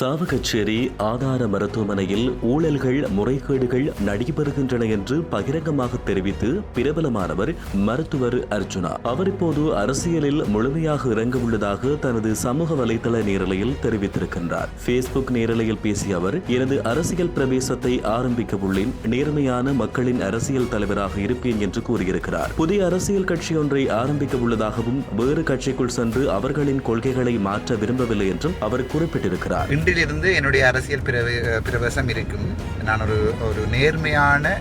சாவகச்சேரி ஆதார மருத்துவமனையில் ஊழல்கள் முறைகேடுகள் நடைபெறுகின்றன என்று பகிரங்கமாக தெரிவித்து பிரபலமானவர் மருத்துவர் அர்ஜுனா. அவர் இப்போது அரசியலில் முழுமையாக இறங்க உள்ளதாக தனது சமூக வலைதள நேரலையில் தெரிவித்திருக்கின்றார். பேஸ்புக் நேரலையில் பேசிய அவர் எனது அரசியல் பிரவேசத்தை ஆரம்பிக்க உள்ளேன். நேர்மையான மக்களின் அரசியல் தலைவராக இருப்பேன் என்று கூறியிருக்கிறார். புதிய அரசியல் கட்சி ஒன்றை ஆரம்பிக்க உள்ளதாகவும் வேறு கட்சிக்குள் சென்று அவர்களின் கொள்கைகளை மாற்ற விரும்பவில்லை என்றும் அவர் குறிப்பிட்டிருக்கிறார். இன்றிலிருந்து என்னுடைய அரசியல் பிரவே பிரவேசம் இருக்கும். நான் ஒரு ஒரு நேர்மையான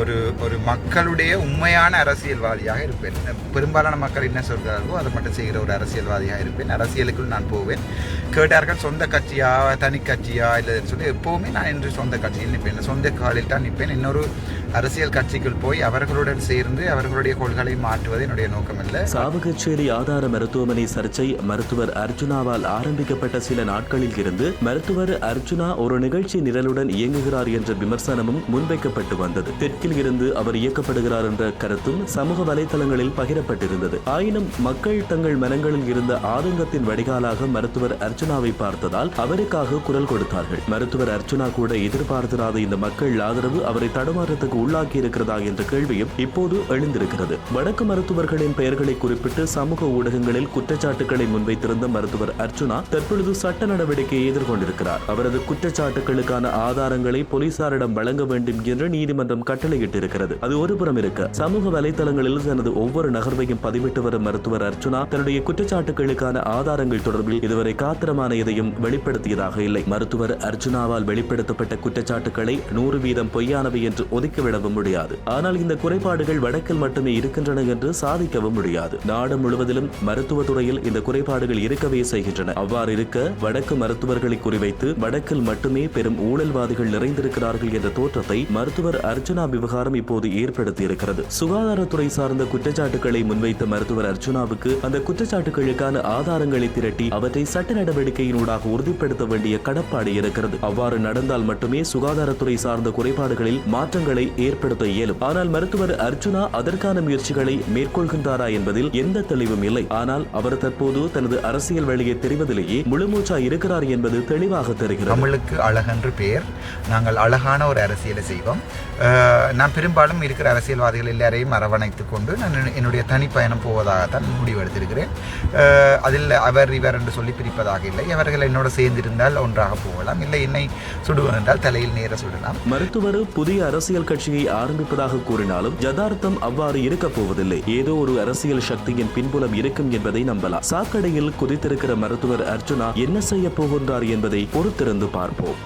ஒரு ஒரு மக்களுடைய உண்மையான அரசியல்வாதியாக இருப்பேன். பெரும்பாலான மக்கள் என்ன சொல்கிறார்களோ அதை மட்டும் செய்கிற ஒரு அரசியல்வாதியாக இருப்பேன். அரசியலுக்குள் நான் போவேன். கேட்டார்கள் சொந்த கட்சியா? தனி கட்சியா? இல்லை சொல்லி எப்போவுமே நான் என்று சொந்த கட்சியில் நிற்பேன். சொந்த காலில் தான் நிற்பேன். இன்னொரு அரசியல் கட்சிக்குள் போய் அவர்களுடன் சேர்ந்து அவர்களுடைய கொள்கைகளை மாற்றுவது என்னுடைய நோக்கம் இல்லை சாவகச்சேரி ஆதார மருத்துவமனை சர்ச்சை மருத்துவர் அர்ஜுனாவால் ஆரம்பிக்கப்பட்ட சில நாட்களில் இருந்து மருத்துவர் அர்ஜுனா ஒரு நிகழ்ச்சி நிரலுடன் இயங்குகிறார் என்ற விமர்சனமும் முன்வைக்கப்பட்டு வந்தது. வந்தது. தெற்கில் இருந்து அவர் இயக்கப்படுகிறார் என்ற கருத்தும் சமூக வலைதளங்களில் பகிரப்பட்டிருந்தது. ஆயினும் மக்கள் தங்கள் மனங்களில் இருந்த ஆதங்கத்தின் வடிகாலாக மருத்துவர் அர்ச்சனாவை பார்த்ததால் அவருக்காக குரல் கொடுத்தார்கள். மருத்துவர் அர்ச்சனா கூட எதிர்பார்த்திராத இந்த மக்கள் ஆதரவு அவரை தடுமாற்றத்துக்கு உள்ளாக்கி இருக்கிறதா என்ற கேள்வியும் இப்போது எழுந்திருக்கிறது. வடக்கு மருத்துவர்களின் பெயர்களை குறிப்பிட்டு சமூக ஊடகங்களில் குற்றச்சாட்டுகளை முன்வைத்திருந்த மருத்துவர் அர்ச்சுனா தற்பொழுது சட்ட நடவடிக்கையை எதிர்கொண்டிருக்கிறார். அவரது குற்றச்சாட்டுகளுக்கான ஆதாரங்களை போலீசாரிடம் வழங்க வேண்டும் என்று நீதி நீதிமன்றம் கட்டளையிட்டிருக்கிறது. அது ஒருபுறம் இருக்க சமூக வலைதளங்களில் தனது ஒவ்வொரு நகர்வையும் பதிவிட்டு வரும் மருத்துவர் அர்ச்சுனா தன்னுடைய குற்றச்சாட்டுகளுக்கான ஆதாரங்கள் தொடர்பில் இதுவரை காத்திரமான எதையும் வெளிப்படுத்தியதாக இல்லை. மருத்துவர் அர்ஜுனாவால் வெளிப்படுத்தப்பட்ட குற்றச்சாட்டுகளை நூறு வீதம் பொய்யானவை என்று ஒதுக்கிவிடவும் முடியாது. ஆனால் இந்த குறைபாடுகள் வடக்கில் மட்டுமே இருக்கின்றன என்று சாதிக்கவும் முடியாது. நாடு முழுவதிலும் மருத்துவ துறையில் இந்த குறைபாடுகள் இருக்கவே செய்கின்றன. அவ்வாறு இருக்க வடக்கு மருத்துவர்களை குறிவைத்து வடக்கில் மட்டுமே பெரும் ஊழல்வாதிகள் நிறைந்திருக்கிறார்கள் என்ற தோற்றத்தை மருத்துவர் அர்ஜுனா விவகாரம் இப்போது ஏற்படுத்தி இருக்கிறது சுகாதாரத்துறை சார்ந்த குற்றச்சாட்டுகளை முன்வைத்த மருத்துவர் அர்ஜுனாவுக்கு அந்த குற்றச்சாட்டுகளுக்கான ஆதாரங்களை திரட்டி அவற்றை சட்ட நடவடிக்கையினூடாக உறுதிப்படுத்த வேண்டிய கடப்பாடு இருக்கிறது. அவ்வாறு நடந்தால் மட்டுமே சுகாதாரத்துறை சார்ந்த குறைபாடுகளில் மாற்றங்களை ஏற்படுத்த இயலும். ஆனால் மருத்துவர் அர்ஜுனா அதற்கான முயற்சிகளை மேற்கொள்கின்றாரா என்பதில் எந்த தெளிவும் இல்லை. ஆனால் அவர் தற்போது தனது அரசியல் வழியை தெரிவதிலேயே முழுமூச்சா இருக்கிறார் என்பது தெளிவாக தெரிகிறது. தமிழுக்கு அழகென்று பெயர் நாங்கள் அழகான ஒரு அரசியலை செய்வோம். நான் பெரும்பாலும் இருக்கிற அரசியல்வாதிகள் எல்லாரையும் அரவணைத்து கொண்டு நான் என்னுடைய தனிப்பயணம் போவதாகத்தான் முடிவெடுத்திருக்கிறேன் அதில் அவர் இவர் என்று சொல்லி பிரிப்பதாக இல்லை. அவர்கள் என்னோட சேர்ந்திருந்தால் ஒன்றாக போகலாம். இல்லை என்னை சுடுவது என்றால் தலையில் நேர சுடலாம். மருத்துவர் புதிய அரசியல் கட்சியை ஆரம்பிப்பதாக கூறினாலும் யதார்த்தம் அவ்வாறு இருக்கப் போவதில்லை. ஏதோ ஒரு அரசியல் சக்தியின் பின்புலம் இருக்கும் என்பதை நம்பலாம். சாக்கடையில் குதித்திருக்கிற மருத்துவர் அர்ஜுனா என்ன செய்ய போகின்றார் என்பதை பொறுத்திருந்து பார்ப்போம்.